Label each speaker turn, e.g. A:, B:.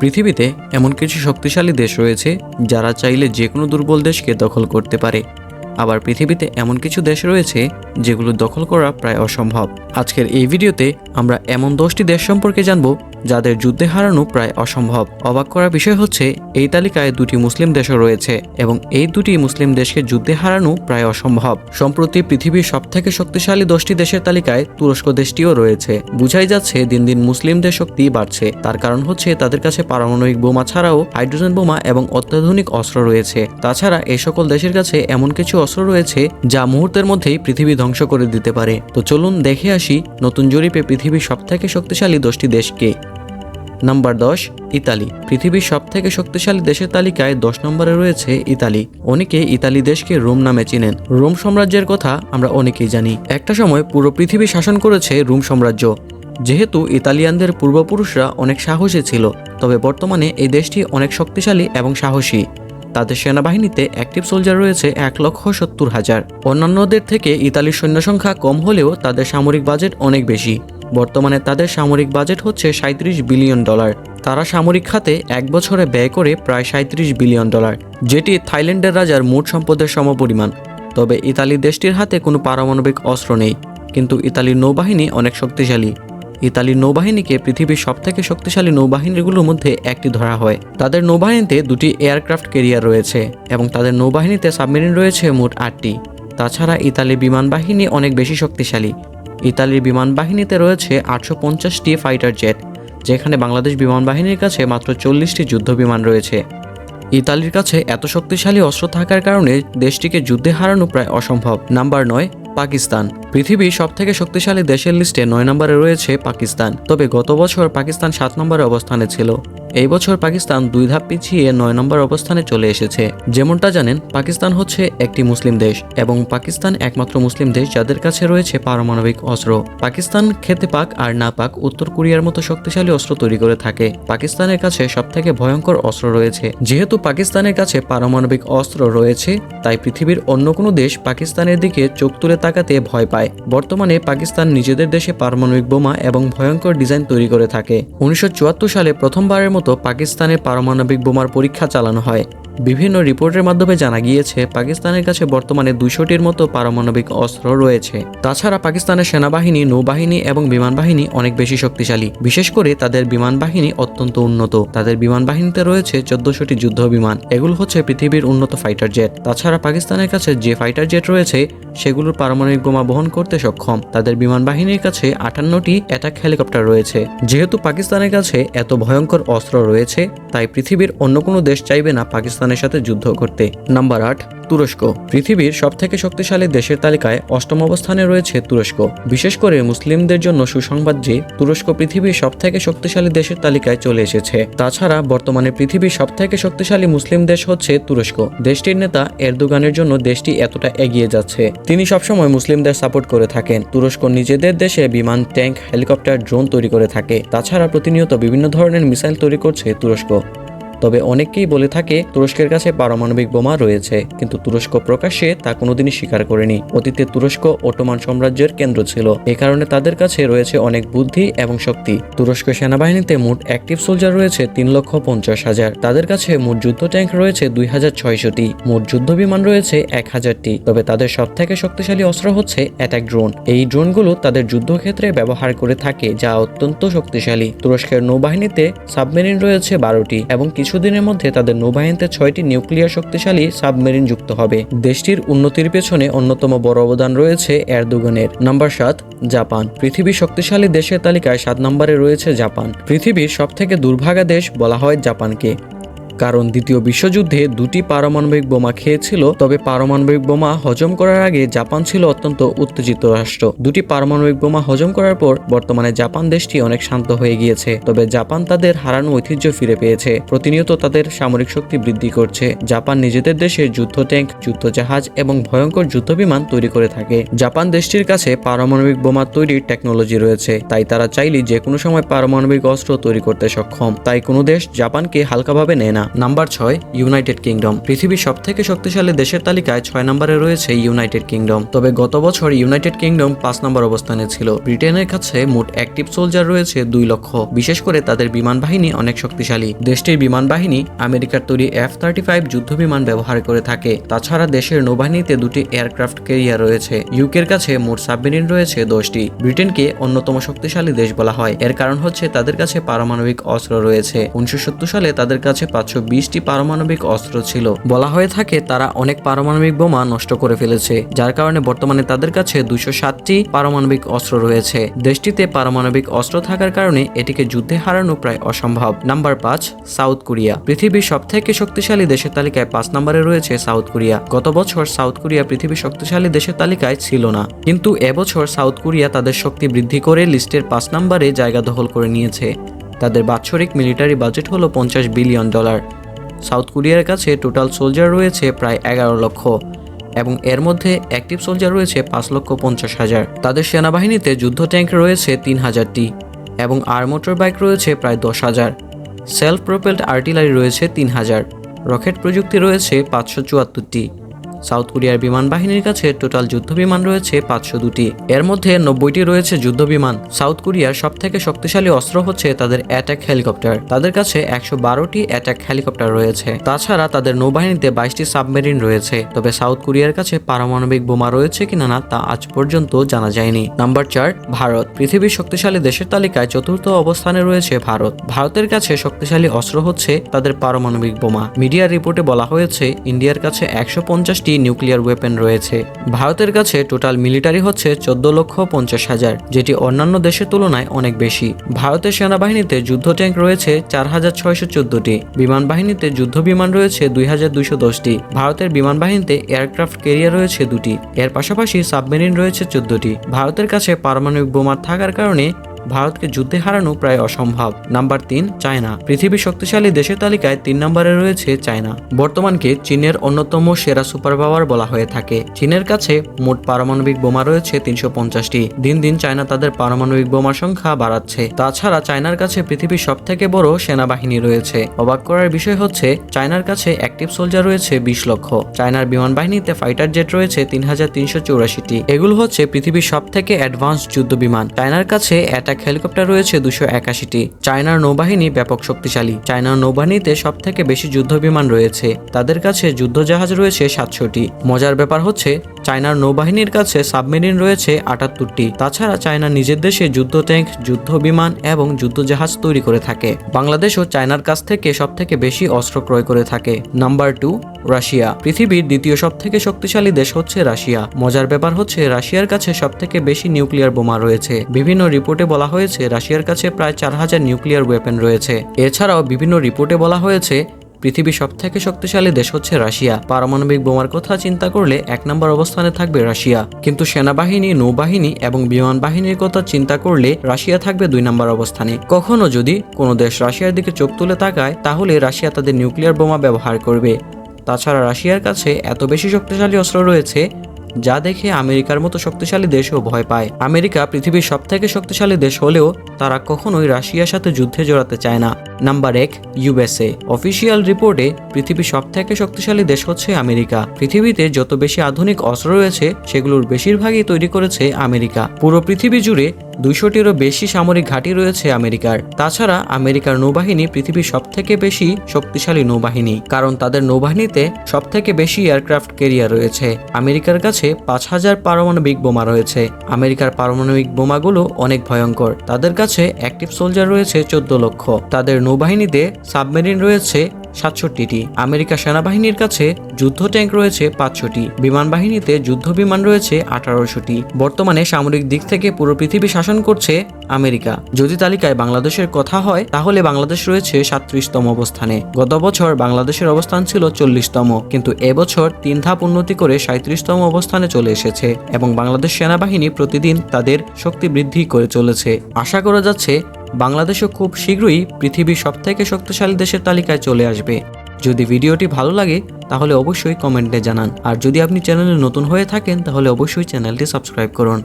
A: পৃথিবীতে এমন কিছু শক্তিশালী দেশ রয়েছে যারা চাইলে যে কোনো দুর্বল দেশকে দখল করতে পারে। আবার পৃথিবীতে এমন কিছু দেশ রয়েছে যেগুলো দখল করা প্রায় অসম্ভব। আজকের এই ভিডিওতে আমরা এমন দশটি দেশ সম্পর্কে জানব যাদের যুদ্ধে হারানো প্রায় অসম্ভব। অবাক করার বিষয় হচ্ছে, এই তালিকায় দুটি মুসলিম দেশও রয়েছে এবং এই দুটি মুসলিম দেশকে যুদ্ধে হারানো প্রায় অসম্ভব। সম্প্রতি পৃথিবীর সবথেকে শক্তিশালী দশটি দেশের তালিকায় তুরস্ক দেশটিও রয়েছে। বুঝাই যাচ্ছে, দিন দিন মুসলিমদের শক্তি বাড়ছে। তার কারণ হচ্ছে, তাদের কাছে পারমাণবিক বোমা ছাড়াও হাইড্রোজেন বোমা এবং অত্যাধুনিক অস্ত্র রয়েছে। তাছাড়া এই সকল দেশের কাছে এমন কিছু অস্ত্র রয়েছে যা মুহূর্তের মধ্যেই পৃথিবী ধ্বংস করে দিতে পারে। তো চলুন দেখে আসি নতুন জরিপে পৃথিবীর সবথেকে শক্তিশালী দশটি দেশকে। নাম্বার দশ, ইতালি। পৃথিবীর সবথেকে শক্তিশালী দেশের তালিকায় দশ নম্বরে রয়েছে ইতালি। অনেকে ইতালি দেশকে রোম নামে চিনেন। রোম সাম্রাজ্যের কথা আমরা অনেকেই জানি। একটা সময় পুরো পৃথিবী শাসন করেছে রোম সাম্রাজ্য। যেহেতু ইতালিয়ানদের পূর্বপুরুষরা অনেক সাহসী ছিল, তবে বর্তমানে এই দেশটি অনেক শক্তিশালী এবং সাহসী। তাদের সেনাবাহিনীতে অ্যাক্টিভ সোলজার রয়েছে এক লক্ষ সত্তর হাজার। অন্যান্যদের থেকে ইতালির সৈন্য সংখ্যা কম হলেও তাদের সামরিক বাজেট অনেক বেশি। বর্তমানে তাদের সামরিক বাজেট হচ্ছে সাঁত্রিশ বিলিয়ন ডলার। তারা সামরিক খাতে এক বছরে ব্যয় করে প্রায় সাঁত্রিশ বিলিয়ন ডলার, যেটি থাইল্যান্ডের রাজার মোট সম্পদের সমপরিমাণ। তবে ইতালি দেশটির হাতে কোনো পারমাণবিক অস্ত্র নেই, কিন্তু ইতালির নৌবাহিনী অনেক শক্তিশালী। ইতালির নৌবাহিনীকে পৃথিবীর সবথেকে শক্তিশালী নৌবাহিনীগুলোর মধ্যে একটি ধরা হয়। তাদের নৌবাহিনীতে দুটি এয়ারক্রাফট কেরিয়ার রয়েছে এবং তাদের নৌবাহিনীতে সাবমেরিন রয়েছে মোট আটটি। তাছাড়া ইতালির বিমান বাহিনী অনেক বেশি শক্তিশালী। ইতালির বিমান বাহিনীতে রয়েছে আটশো পঞ্চাশটি ফাইটার জেট যেখানে বাংলাদেশ বিমান বাহিনীর কাছে মাত্র চল্লিশটি যুদ্ধ বিমান রয়েছে। ইতালির কাছে এত শক্তিশালী অস্ত্র থাকার কারণে দেশটিকে যুদ্ধে হারানো প্রায় অসম্ভব। নাম্বার নয় পাকিস্তান। পৃথিবীর সবথেকে শক্তিশালী দেশের লিস্টে নয় নম্বরে রয়েছে পাকিস্তান। তবে গত বছর পাকিস্তান সাত নম্বরে অবস্থানে ছিল। এই বছর পাকিস্তান দুই ধাপ পিছিয়ে নয় নম্বর অবস্থানে চলে এসেছে। যেমনটা জানেন, পাকিস্তান হচ্ছে একটি মুসলিম দেশ এবং পাকিস্তান একমাত্র মুসলিম দেশ যাদের কাছে রয়েছে পারমাণবিক অস্ত্র। পাকিস্তান খেতে পাক আর না পাক উত্তর কোরিয়ার মতো শক্তিশালী অস্ত্র তৈরি করে থাকে। পাকিস্তানের কাছে সবথেকে ভয়ঙ্কর অস্ত্র রয়েছে। যেহেতু পাকিস্তানের কাছে পারমাণবিক অস্ত্র রয়েছে, তাই পৃথিবীর অন্য কোনো দেশ পাকিস্তানের দিকে চোখ তুলে তাকাতে ভয় পায়। বর্তমানে পাকিস্তান নিজেদের দেশে পারমাণবিক বোমা এবং ভয়ঙ্কর ডিজাইন তৈরি করে থাকে। উনিশশো চুয়াত্তর সালে প্রথমবারের মতো পাকিস্তানে পারমাণবিক বোমার পরীক্ষা চালানো হয়। বিভিন্ন রিপোর্টের মাধ্যমে জানা গিয়েছে, পাকিস্তানের কাছে বর্তমানে দুশোটির মতো পারমাণবিক অস্ত্র রয়েছে। তাছাড়া পাকিস্তানের সেনাবাহিনী, নৌবাহিনী এবং বিমান বাহিনী অনেক বেশি শক্তিশালী। বিশেষ করে তাদের বিমান বাহিনী অত্যন্ত উন্নত। তাদের বিমান বাহিনীতে রয়েছে চোদ্দশোটি যুদ্ধ বিমান এগুলো হচ্ছে পৃথিবীর উন্নত ফাইটার জেট। তাছাড়া পাকিস্তানের কাছে যে ফাইটার জেট রয়েছে, সেগুলোর পারমাণবিক বোমা বহন করতে সক্ষম। তাদের বিমান বাহিনীর কাছে আটান্নটি অ্যাটাক হেলিকপ্টার রয়েছে। যেহেতু পাকিস্তানের কাছে এত ভয়ঙ্কর অস্ত্র রয়েছে, তাই পৃথিবীর অন্য কোনো দেশ চাইবে না পাকিস্তানের সাথে যুদ্ধ করতে। নাম্বার আট, তুরস্ক। পৃথিবীর সবথেকে শক্তিশালী দেশের তালিকায় অষ্টম অবস্থানে রয়েছে তুরস্ক। বিশেষ করে মুসলিমদের জন্য সুসংবাদ যে, তুরস্ক পৃথিবীর সবথেকে শক্তিশালী দেশের তালিকায় চলে এসেছে। তাছাড়া, বর্তমানে পৃথিবীর সবথেকে শক্তিশালী মুসলিম দেশ হচ্ছে তুরস্ক। দেশটির নেতা এরদোগানের জন্য দেশটি এতটা এগিয়ে যাচ্ছে। তিনি সবসময় মুসলিমদের সাপোর্ট করে থাকেন। তুরস্ক নিজেদের দেশে বিমান, ট্যাঙ্ক, হেলিকপ্টার, ড্রোন তৈরি করে থাকে। তাছাড়া প্রতিনিয়ত বিভিন্ন ধরনের মিসাইল তৈরি করছে তুরস্ক। তবে অনেকেই বলে থাকে, তুরস্কের কাছে পারমাণবিক বোমা রয়েছে, কিন্তু তুরস্ক প্রকাশ্যে তা কোনোদিনই স্বীকার করেনি। অতীতে তুরস্ক ওটোমান সাম্রাজ্যের কেন্দ্র ছিল। এ কারণে তাদের কাছে রয়েছে অনেক বুদ্ধি এবং শক্তি। তুরস্ক সেনাবাহিনীতে মোট অ্যাক্টিভ সোলজার রয়েছে তিন লক্ষ পঞ্চাশ হাজার। তাদের কাছে মোট যুদ্ধ ট্যাঙ্ক রয়েছে দুই হাজার ছয়শটি। মোট যুদ্ধ বিমান রয়েছে এক হাজারটি। তবে তাদের সব থেকে শক্তিশালী অস্ত্র হচ্ছে অ্যাটাক ড্রোন এই ড্রোনগুলো তাদের যুদ্ধক্ষেত্রে ব্যবহার করে থাকে, যা অত্যন্ত শক্তিশালী। তুরস্কের নৌবাহিনীতে সাবমেরিন রয়েছে বারোটি এবং কিছুদিনের মধ্যে তাদের নৌবাহিনীতে ছয়টি নিউক্লিয়ার শক্তিশালী সাবমেরিন যুক্ত হবে। দেশটির উন্নতির পেছনে অন্যতম বড় অবদান রয়েছে এরদোগানের। নাম্বার সাত, জাপান। পৃথিবীর শক্তিশালী দেশের তালিকায় সাত নম্বরে রয়েছে জাপান। পৃথিবীর সবথেকে দুর্ভাগা দেশ বলা হয় জাপানকে। কারণ দ্বিতীয় বিশ্বযুদ্ধে দুটি পারমাণবিক বোমা খেয়েছিল, তবে পারমাণবিক বোমা হজম করার আগে জাপান ছিল অত্যন্ত উত্তেজিত রাষ্ট্র। দুটি পারমাণবিক বোমা হজম করার পর বর্তমানে জাপান দেশটি অনেক শান্ত হয়ে গিয়েছে, তবে জাপান তাদের হারানো ঐতিহ্য ফিরে পেয়েছে। প্রতিনিয়ত তাদের সামরিক শক্তি বৃদ্ধি করছে। জাপান নিজেদের দেশে যুদ্ধ ট্যাঙ্ক, যুদ্ধ জাহাজ এবং ভয়ঙ্কর যুদ্ধ বিমান তৈরি করে থাকে। জাপান দেশটির কাছে পারমাণবিক বোমা তৈরির টেকনোলজি রয়েছে, তাই তারা চাইলে যে কোনো সময় পারমাণবিক অস্ত্র তৈরি করতে সক্ষম। তাই কোনো দেশ জাপানকে হালকাভাবে নেয় না। নাম্বার ছয়, ইউনাইটেড কিংডম। পৃথিবীর সব থেকে শক্তিশালী দেশের তালিকায় ছয় নম্বরে রয়েছে ইউনাইটেড কিংডম। তবে গত বছর ইউনাইটেড কিংডম পাঁচ নম্বর অবস্থানে ছিল। ব্রিটেনের কাছে মোট অ্যাক্টিভ সোলজার রয়েছে দুই লক্ষ। বিশেষ করে তাদের বিমান বাহিনী অনেক শক্তিশালী। দেশটির বিমান বাহিনী আমেরিকার তৈরি এফ থার্টি ফাইভ যুদ্ধ বিমান ব্যবহার করে থাকে। তাছাড়া দেশের নৌবাহিনীতে দুটি এয়ারক্রাফট ক্যারিয়ার রয়েছে। ইউকের কাছে মোট সাবমেরিন রয়েছে দশটি। ব্রিটেনকে অন্যতম শক্তিশালী দেশ বলা হয়। এর কারণ হচ্ছে তাদের কাছে পারমাণবিক অস্ত্র রয়েছে। উনিশশো সত্তর সালে তাদের কাছে পাঁচশো বিশটি পারমাণবিক অস্ত্র ছিল। বলা হয়ে থাকে তারা অনেক পারমাণবিক বোমা নষ্ট করে ফেলেছে, যার কারণে বর্তমানে তাদের কাছে দুশো সাতটি পারমাণবিক অস্ত্র রয়েছে। দেশটিতে পারমাণবিক অস্ত্র থাকার কারণে এটিকে যুদ্ধে হারানো প্রায় অসম্ভব। নাম্বার পাঁচ, সাউথ কোরিয়া। পৃথিবীর সব থেকে শক্তিশালী দেশের তালিকায় পাঁচ নম্বরে রয়েছে সাউথ কোরিয়া। গত বছর সাউথ কোরিয়া পৃথিবীর শক্তিশালী দেশের তালিকায় ছিল না। কিন্তু এবছর সাউথ কোরিয়া তাদের শক্তি বৃদ্ধি করে লিস্টের পাঁচ নম্বরে জায়গা দখল করে নিয়েছে। তাদের বাৎসরিক মিলিটারি বাজেট হলো পঞ্চাশ বিলিয়ন ডলার। সাউথ কোরিয়ার কাছে টোটাল সোলজার রয়েছে প্রায় এগারো লক্ষ এবং এর মধ্যে অ্যাক্টিভ সোলজার রয়েছে পাঁচ লক্ষ পঞ্চাশ হাজার। তাদের সেনাবাহিনীতে যুদ্ধ ট্যাঙ্ক রয়েছে তিন হাজারটি এবং আর মোটর বাইক রয়েছে প্রায় দশ হাজার। সেলফ প্রোপেলড আর্টিলারি রয়েছে তিন হাজার। রকেট প্রযুক্তি রয়েছে পাঁচশো চুয়াত্তরটি। সাউথ কোরিয়ার বিমান বাহিনীর কাছে টোটাল যুদ্ধ বিমান রয়েছে পাঁচশো দুটি। এর মধ্যে নব্বইটি রয়েছে যুদ্ধ বিমান সাউথ কোরিয়ার সব থেকে শক্তিশালী অস্ত্র হচ্ছে তাদের অ্যাটাক হেলিকপ্টার। তাদের কাছে একশো বারোটি অ্যাটাক হেলিকপ্টার রয়েছে। তাছাড়া তাদের নৌবাহিনীতে বাইশটি সাবমেরিন রয়েছে। তবে সাউথ কোরিয়ার কাছে পারমাণবিক বোমা রয়েছে কিনা না তা আজ পর্যন্ত জানা যায়নি। নাম্বার চার, ভারত। পৃথিবীর শক্তিশালী দেশের তালিকায় চতুর্থ অবস্থানে রয়েছে ভারত। ভারতের কাছে শক্তিশালী অস্ত্র হচ্ছে তাদের পারমাণবিক বোমা। মিডিয়া রিপোর্টে বলা হয়েছে, ইন্ডিয়ার কাছে একশো পঞ্চাশটি নিউক্লিয়ার ওয়েপেন রয়েছে। ভারতের কাছে টোটাল মিলিটারি হচ্ছে চোদ্দ লক্ষ পঞ্চাশ হাজার, যেটি অন্যান্য দেশের তুলনায় অনেক বেশি। ভারতের সেনাবাহিনীতে যুদ্ধ ট্যাঙ্ক রয়েছে চার হাজার ছয়শো চোদ্দটি, বিমান বাহিনীতে যুদ্ধ বিমান রয়েছে দুই হাজার দুইশো দশটি, ভারতের বিমান বাহিনীতে এয়ারক্রাফট ক্যারিয়ার রয়েছে দুটি, এর পাশাপাশি সাবমেরিন রয়েছে চোদ্দটি। ভারতের কাছে পারমাণবিক বোমা থাকার কারণে ভারতকে যুদ্ধে হারানো প্রায় অসম্ভব। নাম্বার তিন, চায়না। পৃথিবীর শক্তিশালী দেশের তালিকায় তিন নম্বরে রয়েছে চায়না। বর্তমানকে চীনের অন্যতম সেরা সুপার পাওয়ার বলা হয়ে থাকে। চীনের কাছে মোট পারমাণবিক বোমা রয়েছে তিনশো পঞ্চাশটি। দিন দিন চায়না তাদের পারমাণবিক বোমার সংখ্যা বাড়াচ্ছে। তাছাড়া চায়নার কাছে পৃথিবীর সব থেকে বড় সেনাবাহিনী রয়েছে। অবাক করার বিষয় হচ্ছে, চায়নার কাছে অ্যাক্টিভ সোলজার রয়েছে বিশ লক্ষ। চায়নার বিমান বাহিনীতে ফাইটার জেট রয়েছে তিন হাজার তিনশো চৌরাশিটি। এগুলো হচ্ছে পৃথিবীর সব থেকে অ্যাডভান্স যুদ্ধ বিমান চায়নার কাছে অ্যাটাক হেলিকপ্টার রয়েছে দুশো একাশিটি। চায়নার নৌবাহিনী ব্যাপক শক্তিশালী। চায়নার নৌবাহিনীতে সব থেকে বেশি যুদ্ধ বিমান রয়েছে। তাদের কাছে যুদ্ধ জাহাজ রয়েছে সাতশোটি। মজার ব্যাপার হচ্ছে, চায়নার নৌবাহিনীর কাছে সাবমেরিন রয়েছে আটাত্তরটি। তাছাড়া চায়না নিজের দেশে যুদ্ধ ট্যাঙ্ক যুদ্ধ বিমান এবং যুদ্ধ জাহাজ তৈরি করে থাকে। বাংলাদেশও চায়নার কাছ থেকে সব থেকে বেশি অস্ত্র ক্রয় করে থাকে। Number two, Russia. পৃথিবীর দ্বিতীয় সব থেকে শক্তিশালী দেশ হচ্ছে রাশিয়া। মজার ব্যাপার হচ্ছে, রাশিয়ার কাছে সব থেকে বেশি নিউক্লিয়ার বোমা রয়েছে। বিভিন্ন রিপোর্টে বলা হয়েছে রাশিয়ার কাছে প্রায় চার হাজার নিউক্লিয়ার ওয়েপেন রয়েছে। এছাড়াও বিভিন্ন রিপোর্টে বলা হয়েছে পৃথিবীর সব থেকে শক্তিশালী দেশ হচ্ছে রাশিয়া। পারমাণবিক বোমার কথা চিন্তা করলে এক নম্বর অবস্থানে থাকবে রাশিয়া। কিন্তু সেনাবাহিনী, নৌবাহিনী এবং বিমান বাহিনীর কথা চিন্তা করলে রাশিয়া থাকবে দুই নম্বর অবস্থানে। কখনো যদি কোনো দেশ রাশিয়ার দিকে চোখ তুলে তাকায়, তাহলে রাশিয়া তাদের নিউক্লিয়ার বোমা ব্যবহার করবে। তাছাড়া রাশিয়ার কাছে এত বেশি শক্তিশালী অস্ত্র রয়েছে যা দেখে আমেরিকার মতো শক্তিশালী দেশও ভয় পায়। আমেরিকা পৃথিবীর সবথেকে শক্তিশালী দেশ হলেও তারা কখনোই রাশিয়ার সাথে যুদ্ধে জড়াতে চায় না। নাম্বার এক ইউএসএ অফিসিয়াল রিপোর্টে পৃথিবীর সব থেকে শক্তিশালী দেশ হচ্ছে আমেরিকা। পৃথিবীতে যত বেশি আধুনিক অস্ত্র রয়েছে, সেগুলোর বেশিরভাগই তৈরি করেছে আমেরিকা। পুরো পৃথিবী জুড়ে দুইশোটিরও বেশি সামরিক ঘাঁটি রয়েছে আমেরিকার। তাছাড়া আমেরিকার নৌবাহিনী পৃথিবীর সব থেকে বেশি শক্তিশালী নৌবাহিনী, কারণ তাদের নৌবাহিনীতে সব থেকে বেশি এয়ারক্রাফট কেরিয়ার রয়েছে। আমেরিকার কাছে পাঁচ হাজার পারমাণবিক বোমা রয়েছে। আমেরিকার পারমাণবিক বোমাগুলো অনেক ভয়ঙ্কর। তাদের কাছে অ্যাক্টিভ সোলজার রয়েছে চোদ্দ লক্ষ। তাদের নৌবাহিনীতে সাবমেরিন রয়েছে সাতষট্টিটি। আমেরিকা সেনাবাহিনীর কাছে যুদ্ধ ট্যাঙ্ক রয়েছে পাঁচশোটি। বিমান বাহিনীতে যুদ্ধ বিমান রয়েছে আঠারোশোটি। বর্তমানে সামরিক দিক থেকে পুরো পৃথিবী শাসন করছে আমেরিকা। যদি তালিকায় বাংলাদেশের কথা হয়, তাহলে বাংলাদেশ রয়েছে সাত্রিশতম অবস্থানে। গত বছর বাংলাদেশের অবস্থান ছিল চল্লিশতম, কিন্তু এবছর তিন ধাপ উন্নতি করে সাঁত্রিশতম অবস্থানে চলে এসেছে এবং বাংলাদেশ সেনাবাহিনী প্রতিদিন তাদের শক্তি বৃদ্ধি করে চলেছে। আশা করা যাচ্ছে বাংলাদেশও খুব শীঘ্রই পৃথিবীর সবথেকে শক্তিশালী দেশের তালিকায় চলে আসবে। যদি ভিডিওটি ভালো লাগে, তাহলে অবশ্যই কমেন্টে জানান। আর যদি আপনি চ্যানেলে নতুন হয়ে থাকেন, তাহলে অবশ্যই চ্যানেলটি সাবস্ক্রাইব করুন।